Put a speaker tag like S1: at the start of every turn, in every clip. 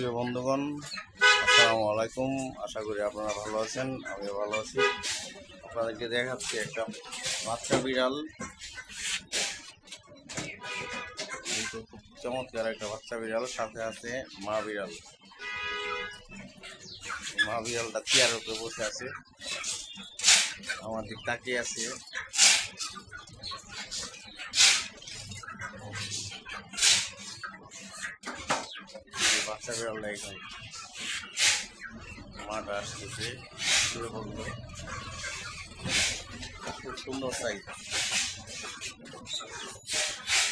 S1: প্রিয় বন্ধুগণ, আসসালামু আলাইকুম। আশা করি আপনারা ভালো আছেন, আমিও ভালো আছি। আপনাদেরকে দেখাচ্ছি একটা বাচ্চা বিড়াল। খুব চমৎকার একটা বাচ্চা বিড়াল, সাথে আছে মা বিড়াল। মা বিড়ালটা চেয়ারের উপরে বসে আছে। আমার দিক তাকিয়ে আছে। বাচ্চা বিড়ালটা এখানে। মাটা আসতেছে। খুব সুন্দর সাইজ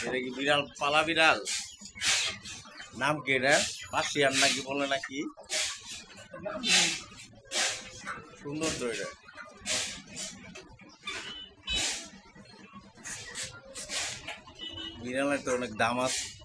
S1: এটা কি বিড়াল? পালা বিড়াল? নাম কি এটা? পাশিয়ান নাকি বলে নাকি? সুন্দর তো এটা। বিড়ালের তো অনেক দাম আছে।